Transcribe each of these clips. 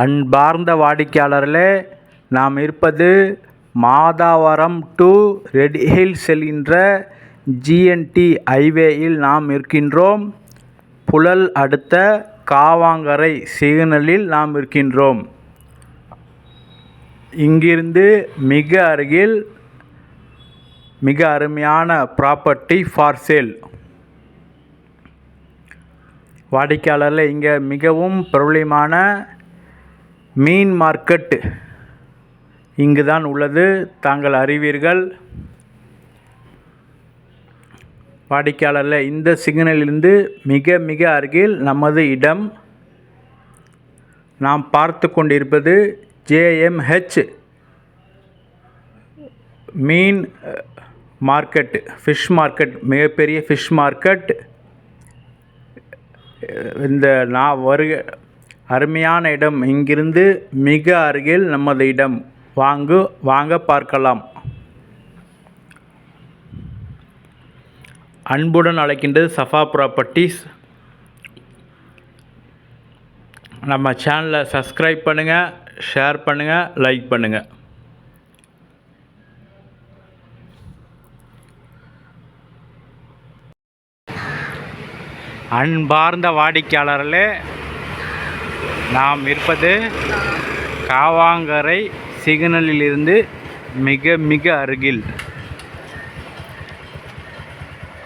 அன்பார்ந்த வாடிக்கையாளர்களே நாம் இருப்பது மாதாவரம் டு ரெட் ஹில்ஸ் செல்கின்ற ஜிஎன்டி ஹைவேயில் நாம் இருக்கின்றோம். புழல் அடுத்த காவாங்கரை சிக்னலில் நாம் இருக்கின்றோம். இங்கிருந்து மிக அருகில் மிக அருமையான ப்ராப்பர்ட்டி ஃபார் சேல். வாடிக்கையாளரில் இங்கே மிகவும் பிரபலமான மீன் மார்க்கெட். இங்கு தான் உள்ளது. தாங்கள் அறிவீர்கள். வாடிக்கையாளரில் இந்த சிக்னலிலிருந்து மிக மிக அருகில் நமது இடம். நாம் பார்த்து கொண்டிருப்பது ஜேஎம்ஹெச் மீன் மார்க்கெட் ஃபிஷ் மார்க்கெட் மிகப்பெரிய ஃபிஷ் மார்க்கெட். இந்த நான் வருக அருமையான இடம். இங்கிருந்து மிக அருகில் நமது இடம். வாங்கு வாங்க பார்க்கலாம். அன்புடன் அழைக்கின்றது சஃபா ப்ராப்பர்ட்டிஸ் நம்ம சேனலை சப்ஸ்கிரைப் பண்ணுங்கள் ஷேர் பண்ணுங்கள் லைக் பண்ணுங்கள் அன்பார்ந்த வாடிக்கையாளர்களே நாம் இருப்பது காவாங்கரை சிக்னலிலிருந்து மிக மிக அருகில்.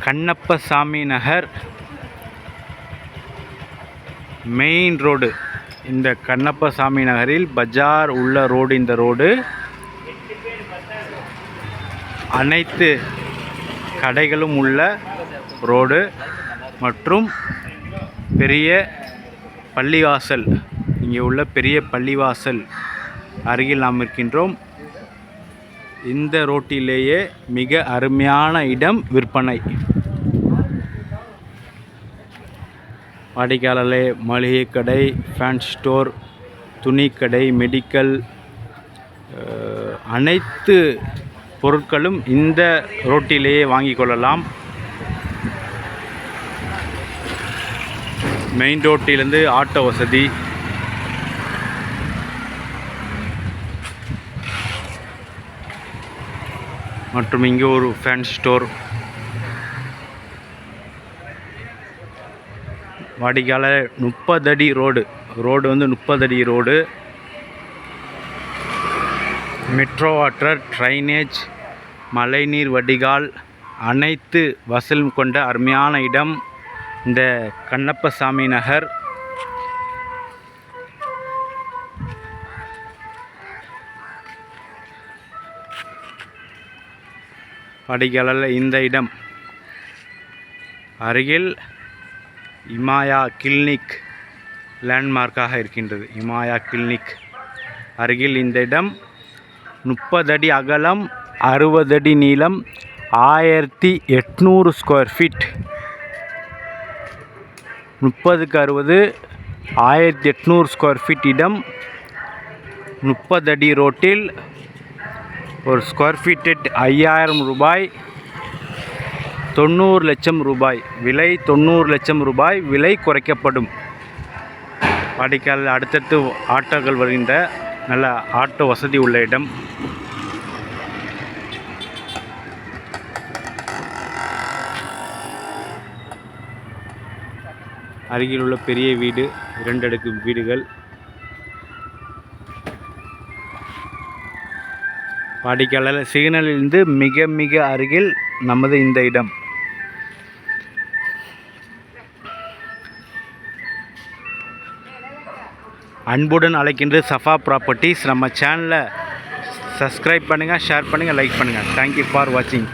கண்ணப்பசாமி நகர் மெயின் ரோடு இந்த கண்ணப்பசாமி நகரில் பஜார் உள்ள ரோடு இந்த ரோடு அனைத்து கடைகளும் உள்ள ரோடு மற்றும் பெரிய பள்ளிவாசல். இங்கே உள்ள பெரிய பள்ளிவாசல் அருகில் நாம் இருக்கின்றோம். இந்த ரோட்டிலேயே மிக அருமையான இடம் விற்பனை. வாடிக்காலே மளிகை கடை ஃபேன் ஸ்டோர் துணிக்கடை மெடிக்கல் அனைத்து பொருட்களும் இந்த ரோட்டிலேயே வாங்கிக் கொள்ளலாம். மெயின் ரோட்டிலேருந்து ஆட்டோ வசதி மற்றும் இங்கே ஒரு ஃபேன் ஸ்டோர் வாடிக்கையாளர் முப்பது அடி ரோடு. ரோடு வந்து முப்பது அடி ரோடு. மெட்ரோ வாட்டர் ட்ரைனேஜ் மழைநீர் வடிகால் அனைத்து வசலும் கொண்ட அருமையான இடம். இந்த கண்ணப்பசாமி நகர். வாடிக்கையாளர் இந்த இடம். அருகில் இமாயா கிளினிக் லேண்ட்மார்க்காக இருக்கின்றது. இமாயா கிளினிக் அருகில் இந்த இடம் முப்பது அடி அகலம் அறுபது அடி நீளம் ஆயிரத்தி எட்நூறு ஸ்கொயர் ஃபீட் முப்பதுக்கு அறுபது ஆயிரத்தி எட்நூறு ஸ்கொயர் ஃபீட் இடம். முப்பது அடி ரோட்டில் ஒரு ஸ்கொயர் ஃபீட்டு ஐயாயிரம் ரூபாய் தொண்ணூறு லட்சம் ரூபாய். விலை தொண்ணூறு லட்சம் ரூபாய் விலை குறைக்கப்படும். வாடிக்கையாளர் அடுத்தடுத்து ஆட்டோக்கள் வருகின்ற நல்ல ஆட்டோ வசதி உள்ள இடம். அருகில் உள்ள பெரிய வீடு இரண்டு அடுக்கு வீடுகள். வாடிக்கையாளர் சிக்னலிலிருந்து மிக மிக அருகில் நமது இந்த இடம். அன்புடன் அழைக்கின்ற சஃபா ப்ராப்பர்ட்டிஸ் நம்ம சேனலை சப்ஸ்கிரைப் பண்ணுங்கள் ஷேர் பண்ணுங்கள் லைக் பண்ணுங்கள் தேங்க்யூ ஃபார் வாட்சிங்